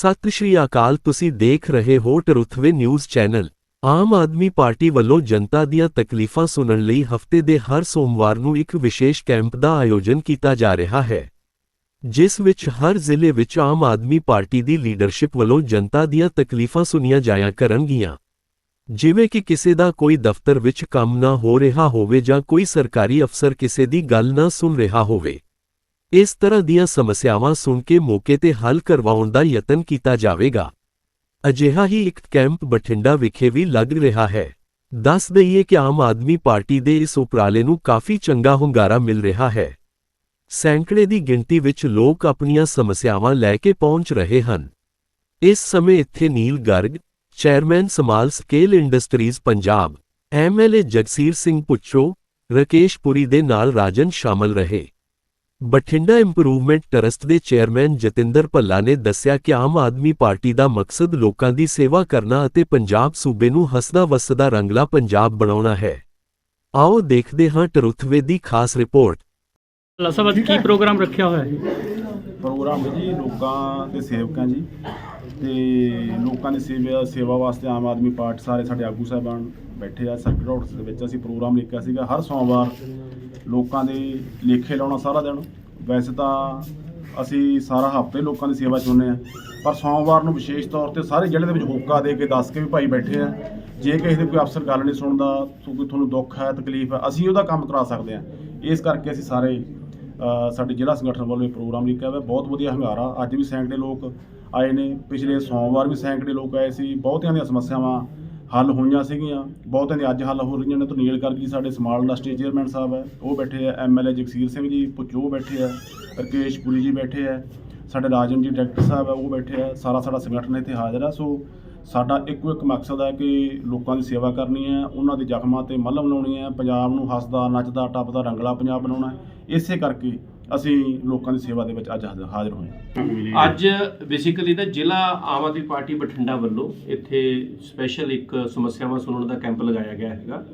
ਸਤਿ ਸ਼੍ਰੀ ਅਕਾਲ, ਤੁਸੀਂ ਦੇਖ ਰਹੇ ਹੋ Truthway news channel. Aam Aadmi party ਵੱਲੋਂ ਜਨਤਾ ਦੀਆਂ ਤਕਲੀਫਾਂ ਸੁਣਨ ਲਈ ਹਫ਼ਤੇ ਦੇ ਹਰ ਸੋਮਵਾਰ ਨੂੰ ਇੱਕ ਵਿਸ਼ੇਸ਼ ਕੈਂਪ ਦਾ ਆਯੋਜਨ ਕੀਤਾ ਜਾ ਰਿਹਾ ਹੈ, ਜਿਸ ਵਿੱਚ ਹਰ ਜ਼ਿਲ੍ਹੇ ਵਿੱਚ ਆਮ ਆਦਮੀ ਪਾਰਟੀ ਦੀ ਲੀਡਰਸ਼ਿਪ ਵੱਲੋਂ ਜਨਤਾ ਦੀਆਂ ਤਕਲੀਫਾਂ ਸੁਣੀਆਂ ਜਾਇਆ ਕਰਨਗੀਆਂ। ਜਿਵੇਂ ਕਿ ਕਿਸੇ ਦਾ ਕੋਈ ਦਫ਼ਤਰ ਵਿੱਚ ਕੰਮ ਨਾ ਹੋ ਰਿਹਾ ਹੋਵੇ ਜਾਂ ਕੋਈ ਸਰਕਾਰੀ ਅਫਸਰ ਕਿਸੇ ਦੀ ਗੱਲ ਨਾ ਸੁਣ ਰਿਹਾ ਹੋਵੇ। ਇਸ ਤਰ੍ਹਾਂ ਦੀਆਂ ਸਮੱਸਿਆਵਾਂ ਸੁਣ ਕੇ ਮੌਕੇ ਤੇ ਹੱਲ ਕਰਵਾਉਣ ਦਾ ਯਤਨ ਕੀਤਾ ਜਾਵੇਗਾ। ਅਜਿਹਾ ਹੀ ਇੱਕ ਕੈਂਪ ਬਠਿੰਡਾ ਵਿਖੇ ਵੀ ਲੱਗ ਰਿਹਾ ਹੈ। ਦੱਸ ਦਈਏ ਕਿ ਆਮ ਆਦਮੀ ਪਾਰਟੀ ਦੇ ਇਸ ਉਪਰਾਲੇ ਨੂੰ ਕਾਫੀ ਚੰਗਾ ਹੁੰਗਾਰਾ ਮਿਲ ਰਿਹਾ ਹੈ। ਸੈਂਕੜੇ ਦੀ ਗਿਣਤੀ ਵਿੱਚ ਲੋਕ ਆਪਣੀਆਂ ਸਮੱਸਿਆਵਾਂ ਲੈ ਕੇ ਪਹੁੰਚ ਰਹੇ ਹਨ। ਇਸ ਸਮੇਂ ਇੱਥੇ Neel Garg, chairman small scale industries Punjab MLA Jagsir Singh ਪੁੱਛੋ, ਰਕੇਸ਼ ਪੁਰੀ ਦੇ ਨਾਲ ਰਾਜਨ ਸ਼ਾਮਲ ਰਹੇ। ਬਠਿੰਡਾ ਇੰਪਰੂਵਮੈਂਟ ਟਰਸਟ ਦੇ ਚੇਅਰਮੈਨ ਜਤਿੰਦਰ ਭੱਲਾ ਨੇ ਦੱਸਿਆ ਕਿ ਆਮ ਆਦਮੀ ਪਾਰਟੀ ਦਾ ਮਕਸਦ ਲੋਕਾਂ ਦੀ ਸੇਵਾ ਕਰਨਾ ਅਤੇ ਪੰਜਾਬ ਸੂਬੇ ਨੂੰ ਹੱਸਦਾ ਵਸਦਾ ਰੰਗਲਾ ਪੰਜਾਬ ਬਣਾਉਣਾ ਹੈ। ਆਓ ਦੇਖਦੇ ਹਾਂ ਟਰੁਥਵੇ ਦੀ ਖਾਸ ਰਿਪੋਰਟ। ਅੱਜ ਕੀ ਪ੍ਰੋਗਰਾਮ ਰੱਖਿਆ ਹੋਇਆ ਹੈ ਪ੍ਰੋਗਰਾਮ ਹੈ ਜੀ ਲੋਕਾਂ ਦੇ ਸੇਵਕਾਂ ਜੀ ਤੇ ਲੋਕਾਂ ਦੀ ਸੇਵਾ ਸੇਵਾ ਵਾਸਤੇ ਆਮ ਆਦਮੀ ਪਾਰਟੀ ਸਾਰੇ ਸਾਡੇ ਆਗੂ ਸਾਹਿਬਾਨ ਬੈਠੇ ਆ। ਸਰਕਟ ਹਾਊਸ ਦੇ ਵਿੱਚ ਅਸੀਂ ਪ੍ਰੋਗਰਾਮ ਲਿਖਿਆ ਸੀਗਾ। ਹਰ ਸੋਮਵਾਰ ਲੋਕਾਂ ਦੇ ਲੇਖੇ ਲਾਉਣਾ ਸਾਰਾ ਦਿਨ। ਵੈਸੇ ਤਾਂ ਅਸੀਂ ਸਾਰਾ ਹਫ਼ਤੇ ਲੋਕਾਂ ਦੀ ਸੇਵਾ 'ਚ ਹੁੰਦੇ ਆ ਪਰ ਸੋਮਵਾਰ ਨੂੰ ਵਿਸ਼ੇਸ਼ ਤੌਰ ਤੇ ਸਾਰੇ ਜ਼ਿਲ੍ਹੇ ਦੇ ਵਿੱਚ ਹੋਕਾ ਦੇ ਕੇ ਦੱਸ ਕੇ ਵੀ ਭਾਈ ਬੈਠੇ ਆ। ਜੇ ਕਿਸੇ ਦੇ ਕੋਈ ਅਫਸਰ ਗੱਲ ਨਹੀਂ ਸੁਣਦਾ, ਤੋ ਕੋਈ ਤੁਹਾਨੂੰ ਦੁੱਖ ਹੈ, ਤਕਲੀਫ ਹੈ, ਅਸੀਂ ਉਹਦਾ ਕੰਮ ਕਰਾ ਸਕਦੇ ਆ ਇਸ ਕਰਕੇ ਅਸੀਂ ਸਾਰੇ ਸਾਡੇ ਜ਼ਿਲ੍ਹਾ ਸੰਗਠਨ ਵੱਲੋਂ ਇਹ ਪ੍ਰੋਗਰਾਮ ਲਿਖਿਆ ਹੋਇਆ। ਬਹੁਤ ਵਧੀਆ ਹੰਗਾਰਾ। ਅੱਜ ਵੀ ਸੈਂਕੜੇ ਲੋਕ ਆਏ ਨੇ। ਪਿਛਲੇ ਸੋਮਵਾਰ ਵੀ ਸੈਂਕੜੇ ਲੋਕ ਆਏ ਸੀ। ਬਹੁਤਿਆਂ ਦੀਆਂ ਸਮੱਸਿਆਵਾਂ ਹੱਲ ਹੋਈਆਂ ਸੀਗੀਆਂ। ਬਹੁਤਿਆਂ ਦੇ ਅੱਜ ਹੱਲ ਹੋ ਰਹੀਆਂ ਨੇ। ਧਨੀਲ ਕਰ ਜੀ ਸਾਡੇ ਸਮਾਲ ਇੰਡਸਟਰੀ ਚੇਅਰਮੈਨ ਸਾਹਿਬ ਹੈ। ਉਹ ਬੈਠੇ ਆ। ਐਮਐਲਏ ਜਗਸੀਰ ਸਿੰਘ ਜੀ ਪੁੱਛੋ ਬੈਠੇ ਆ। ਰਕੇਸ਼ ਪੁਰੀ ਜੀ ਬੈਠੇ ਆ। ਸਾਡੇ ਰਾਜਨ ਜੀ ਡਾਇਰੈਕਟਰ ਸਾਹਿਬ ਹੈ ਉਹ ਬੈਠੇ ਆ। ਸਾਰਾ ਸਾਡਾ ਸੰਗਠਨ ਇੱਥੇ ਹਾਜ਼ਰ ਆ। ਸੋ ਸਾਡਾ ਇੱਕੋ ਇੱਕ ਮਕਸਦ ਹੈ ਕਿ ਲੋਕਾਂ ਦੀ ਸੇਵਾ ਕਰਨੀ ਹੈ, ਉਹਨਾਂ ਦੇ ਜ਼ਖਮਾਂ ਤੇ ਮੱਲਮ ਲਾਉਣੀ ਹੈ। ਪੰਜਾਬ ਨੂੰ ਹੱਸਦਾ, ਨੱਚਦਾ, ਟੱਪਦਾ, ਰੰਗਲਾ ਪੰਜਾਬ ਬਣਾਉਣਾ ਇਸੇ ਕਰਕੇ ਅਸੀਂ ਲੋਕਾਂ ਦੀ ਸੇਵਾ ਦੇ ਵਿੱਚ ਅੱਜ ਹਾਜ਼ਰ ਹਾਜ਼ਰ ਹੋਏ ਅੱਜ ਬੇਸਿਕਲੀ ਤਾਂ ਜ਼ਿਲ੍ਹਾ ਆਮ ਆਦਮੀ ਪਾਰਟੀ ਬਠਿੰਡਾ ਵੱਲੋਂ ਇੱਥੇ ਸਪੈਸ਼ਲ ਇੱਕ ਸਮੱਸਿਆਵਾਂ ਸੁਣਨ ਦਾ ਕੈਂਪ ਲਗਾਇਆ ਗਿਆ ਹੈਗਾ,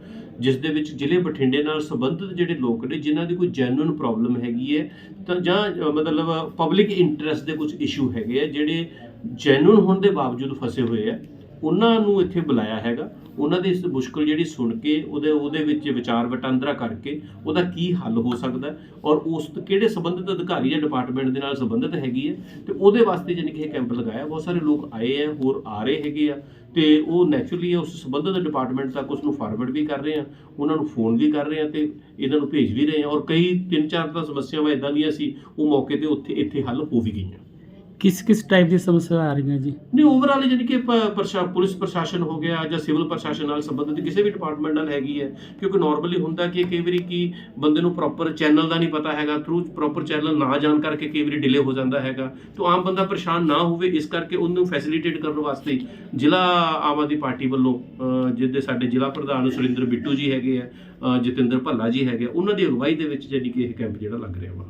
ਜਿਸ ਦੇ ਵਿੱਚ ਜ਼ਿਲ੍ਹੇ ਬਠਿੰਡੇ ਨਾਲ ਸੰਬੰਧਿਤ ਜਿਹੜੇ ਲੋਕ ਨੇ, ਜਿਨ੍ਹਾਂ ਦੀ ਕੋਈ ਜੈਨੂਇਨ ਪ੍ਰੋਬਲਮ ਹੈਗੀ ਹੈ, ਤਾਂ ਜਾਂ ਮਤਲਬ ਪਬਲਿਕ ਇੰਟਰਸਟ ਦੇ ਕੁਝ ਇਸ਼ੂ ਹੈਗੇ ਆ, ਜਿਹੜੇ ਜੈਨੂਇਨ ਹੋਣ ਦੇ ਬਾਵਜੂਦ ਫਸੇ ਹੋਏ ਆ। ਉਹਨਾਂ ਨੂੰ ਇੱਥੇ ਬੁਲਾਇਆ ਹੈਗਾ। ਉਹਨਾਂ ਦੀ ਇਸ ਮੁਸ਼ਕਲ ਜਿਹੜੀ ਸੁਣ ਕੇ, ਉਹਦੇ ਉਹਦੇ ਵਿੱਚ ਵਿਚਾਰ ਵਟਾਂਦਰਾ ਕਰਕੇ ਉਹਦਾ ਕੀ ਹੱਲ ਹੋ ਸਕਦਾ ਔਰ ਉਸ ਕਿਹੜੇ ਸੰਬੰਧਿਤ ਅਧਿਕਾਰੀ ਜਾਂ ਡਿਪਾਰਟਮੈਂਟ ਦੇ ਨਾਲ ਸੰਬੰਧਿਤ ਹੈਗੀ ਹੈ ਤੇ ਉਹਦੇ ਵਾਸਤੇ ਜਾਣੀ ਕਿ ਇਹ ਕੈਂਪ ਲਗਾਇਆ। ਬਹੁਤ ਸਾਰੇ ਲੋਕ ਆਏ ਆ ਹੋਰ ਆ ਰਹੇ ਹੈਗੇ ਆ ਤੇ ਉਹ ਨੈਚੁਰਲੀ ਉਸ ਸੰਬੰਧਿਤ ਡਿਪਾਰਟਮੈਂਟ ਤੱਕ ਉਸ ਨੂੰ ਫਾਰਵਰਡ ਵੀ ਕਰ ਰਹੇ ਆ, ਉਹਨਾਂ ਨੂੰ ਫੋਨ ਵੀ ਕਰ ਰਹੇ ਆ ਤੇ ਇਹਨਾਂ ਨੂੰ ਭੇਜ ਵੀ ਰਹੇ ਆ ਔਰ ਕਈ ਤਿੰਨ ਚਾਰ ਤਾਂ ਸਮੱਸਿਆਵਾਂ ਇਦਾਂ ਦੀਆਂ ਸੀ, ਉਹ ਮੌਕੇ ਤੇ ਉੱਥੇ ਇੱਥੇ ਹੱਲ ਹੋ ਵੀ ਗਈਆਂ। ਕਿਸ ਕਿਸ ਟਾਈਪ ਦੀ ਸਮੱਸਿਆ ਆ ਰਹੀਆਂ ਜੀ? ਨਹੀਂ ਓਵਰਆਲ ਜਾਨੀ ਕਿ ਪ- ਪ੍ਰਸ਼ਾ ਪੁਲਿਸ ਪ੍ਰਸ਼ਾਸਨ ਹੋ ਗਿਆ ਜਾਂ ਸਿਵਲ ਪ੍ਰਸ਼ਾਸਨ ਨਾਲ ਸੰਬੰਧਿਤ ਕਿਸੇ ਵੀ ਡਿਪਾਰਟਮੈਂਟ ਨਾਲ ਹੈਗੀ ਹੈ ਕਿਉਂਕਿ ਨਾਰਮਲੀ ਹੁੰਦਾ ਕਿ ਕਈ ਵਾਰੀ ਕੀ ਬੰਦੇ ਨੂੰ ਪ੍ਰੋਪਰ ਚੈਨਲ ਦਾ ਨਹੀਂ ਪਤਾ ਹੈਗਾ ਥਰੂ ਪ੍ਰੋਪਰ ਚੈਨਲ ਨਾ ਜਾਣ ਕਰਕੇ ਕਈ ਵਾਰੀ ਡਿਲੇ ਹੋ ਜਾਂਦਾ ਹੈਗਾ। ਤੋਂ ਆਮ ਬੰਦਾ ਪਰੇਸ਼ਾਨ ਨਾ ਹੋਵੇ ਇਸ ਕਰਕੇ ਉਹਨੂੰ ਫੈਸਿਲਿਟੇਟ ਕਰਨ ਵਾਸਤੇ ਜ਼ਿਲ੍ਹਾ ਆਮ ਆਦਮੀ ਪਾਰਟੀ ਵੱਲੋਂ ਅ, ਜਿਹਦੇ ਸਾਡੇ ਜ਼ਿਲ੍ਹਾ ਪ੍ਰਧਾਨ ਸੁਰਿੰਦਰ ਬਿੱਟੂ ਜੀ ਹੈਗੇ ਆ ਅ, ਜਤਿੰਦਰ ਭੱਲਾ ਜੀ ਹੈਗੇ ਆ, ਉਹਨਾਂ ਦੀ ਅਗਵਾਈ ਦੇ ਵਿੱਚ ਜਿਹੜੀ ਕਿ ਇਹ ਕੈਂਪ ਜਿਹੜਾ ਲੱਗ ਰਿਹਾ ਵਾ।